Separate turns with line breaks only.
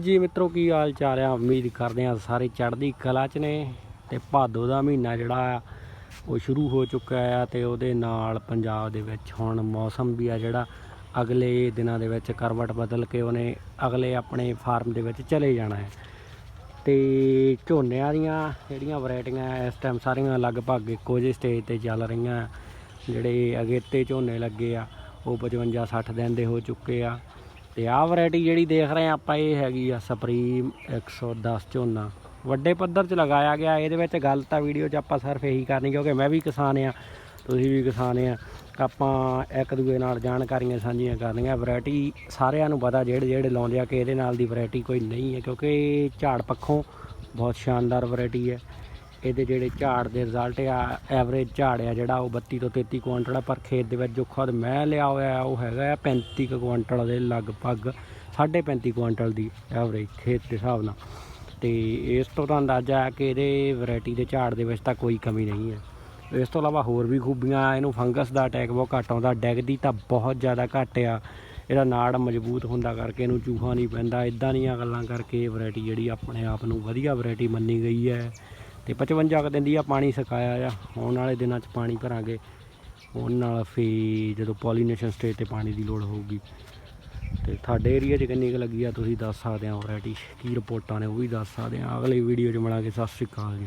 ਜੀ ਮਿੱਤਰੋ, ਕੀ ਹਾਲ ਚਾਲ ਆ? ਉਮੀਦ ਕਰਦੇ ਆ ਸਾਰੇ ਚੜ੍ਹਦੀ ਕਲਾ ਚ ਨੇ ਤੇ ਭਾਦੋ ਦਾ ਮਹੀਨਾ ਜਿਹੜਾ ਆ, ਉਹ ਸ਼ੁਰੂ ਹੋ ਚੁੱਕਾ ਆ ਤੇ ਉਹਦੇ ਨਾਲ ਪੰਜਾਬ ਦੇ ਵਿੱਚ ਹੁਣ ਮੌਸਮ ਵੀ ਆ ਜਿਹੜਾ, ਅਗਲੇ ਦਿਨਾਂ ਦੇ ਵਿੱਚ ਕਰਵਟ ਬਦਲ ਕੇ ਉਹਨੇ ਅਗਲੇ ਆਪਣੇ ਫਾਰਮ ਦੇ ਵਿੱਚ ਚਲੇ ਜਾਣਾ ਹੈ। ਤੇ ਝੋਨਿਆਂ ਦੀਆਂ ਜਿਹੜੀਆਂ ਵੈਰਾਈਟੀਆਂ ਇਸ ਟਾਈਮ ਸਾਰੀਆਂ ਲਗਭਗ ਇੱਕੋ ਜਿਹੇ ਸਟੇਜ ਤੇ ਚੱਲ ਰਹੀਆਂ ਜਿਹੜੇ ਅਗੇਤੇ ਝੋਨੇ ਲੱਗੇ ਆ, ਉਹ 55 60 ਦਿਨ ਦੇ ਹੋ ਚੁੱਕੇ ਆ। ਤੇ ਆਹ ਵੈਰਾਈਟੀ ਜਿਹੜੀ ਦੇਖ ਰਹੇ ਆ ਆਪਾਂ, ਇਹ ਹੈਗੀ ਆ ਸੁਪਰੀਮ 110 ਝੋਨਾ। ਵੱਡੇ ਪੱਧਰ 'ਚ ਲਗਾਇਆ ਗਿਆ, ਇਹਦੇ ਵਿੱਚ ਗੱਲ ਤਾਂ ਵੀਡੀਓ 'ਚ ਆਪਾਂ ਸਿਰਫ ਇਹੀ ਕਰਨੀ, ਕਿਉਂਕਿ ਮੈਂ ਵੀ ਕਿਸਾਨ ਆ ਤੁਸੀਂ ਵੀ ਕਿਸਾਨ ਆ ਆਪਾਂ ਇੱਕ ਦੂਜੇ ਨਾਲ ਜਾਣਕਾਰੀਆਂ ਸਾਂਝੀਆਂ ਕਰਨੀਆਂ। ਵੈਰਾਈਟੀ ਸਾਰਿਆਂ ਨੂੰ ਪਤਾ, ਜਿਹੜੇ ਜਿਹੜੇ ਲਾਉਂਦੇ ਆ, ਕਿ ਇਹਦੇ ਨਾਲ ਦੀ ਵੈਰਾਈਟੀ ਕੋਈ ਨਹੀਂ ਹੈ, ਕਿਉਂਕਿ ਇਹ ਝਾੜ ਪੱਖੋਂ ਬਹੁਤ ਸ਼ਾਨਦਾਰ ਵੈਰਾਈਟੀ ਹੈ। ਇਹਦੇ ਜਿਹੜੇ ਝਾੜ ਦੇ ਰਿਜ਼ਲਟ ਆ ਐਵਰੇਜ ਝਾੜ ਆ ਜਿਹੜਾ ਉਹ 32 ਤੋਂ 33 ਕੁਇੰਟਲ ਆ, ਪਰ ਖੇਤ ਦੇ ਵਿੱਚ ਜੋ ਖੁਦ ਮੈਂ ਲਿਆ ਹੋਇਆ ਉਹ ਹੈਗਾ ਆ 35 ਕੁ ਕੁਇੰਟਲ ਦੇ ਲਗਭਗ 35.5 ਕੁਇੰਟਲ ਦੀ ਐਵਰੇਜ ਖੇਤ ਦੇ ਹਿਸਾਬ ਨਾਲ। ਤੇ ਇਸ ਤੋਂ ਤਾਂ ਅੰਦਾਜ਼ਾ ਹੈ ਕਿ ਇਹਦੇ ਵੈਰਾਈਟੀ ਦੇ ਝਾੜ ਦੇ ਵਿੱਚ ਤਾਂ ਕੋਈ ਕਮੀ ਨਹੀਂ ਹੈ ਇਸ ਤੋਂ ਇਲਾਵਾ ਹੋਰ ਵੀ ਖੂਬੀਆਂ ਇਹਨੂੰ ਫੰਗਸ ਦਾ ਅਟੈਕ ਬਹੁਤ ਘੱਟ ਆਉਂਦਾ ਡੈਗਦੀ ਤਾਂ ਬਹੁਤ ਜ਼ਿਆਦਾ ਘੱਟ ਆ। ਇਹਦਾ ਨਾੜ ਮਜ਼ਬੂਤ ਹੁੰਦਾ ਕਰਕੇ ਇਹਨੂੰ ਚੂਹਾ ਨਹੀਂ ਪੈਂਦਾ ਇਦਾਂ ਦੀਆਂ ਗੱਲਾਂ ਕਰਕੇ ਇਹ ਵੈਰਾਈਟੀ ਜਿਹੜੀ ਆਪਣੇ ਆਪ ਨੂੰ ਵਧੀਆ ਵੈਰਾਈਟੀ ਮੰਨੀ ਗਈ ਹੈ। ਤੇ 55 ਕੁ ਦਿਨ ਦੀ ਆ ਪਾਣੀ ਸਕਾਇਆ ਆ। ਆਉਣ ਵਾਲੇ ਦਿਨਾਂ 'ਚ ਪਾਣੀ ਭਰਾਂਗੇ। ਉਹਨਾਂ ਨਾਲ ਫੇ ਜਦੋਂ ਪੋਲੀਨੇਸ਼ਨ ਸਟੇਜ ਤੇ ਪਾਣੀ ਦੀ ਲੋੜ ਹੋਊਗੀ। ਤੇ ਤੁਹਾਡੇ ਏਰੀਆ 'ਚ ਕਿੰਨੀ ਕੁ ਲੱਗੀ ਆ, ਤੁਸੀਂ ਦੱਸ ਸਕਦੇ ਹੋ ਵੈਰਾਈਟੀ ਕੀ ਰਿਪੋਰਟਾਂ ਨੇ ਉਹ ਵੀ ਦੱਸ ਸਕਦੇ ਆ। ਅਗਲੀ ਵੀਡੀਓ 'ਚ ਮਿਲਾਂਗੇ। ਸਤਿ ਸ਼੍ਰੀ ਅਕਾਲ ਜੀ।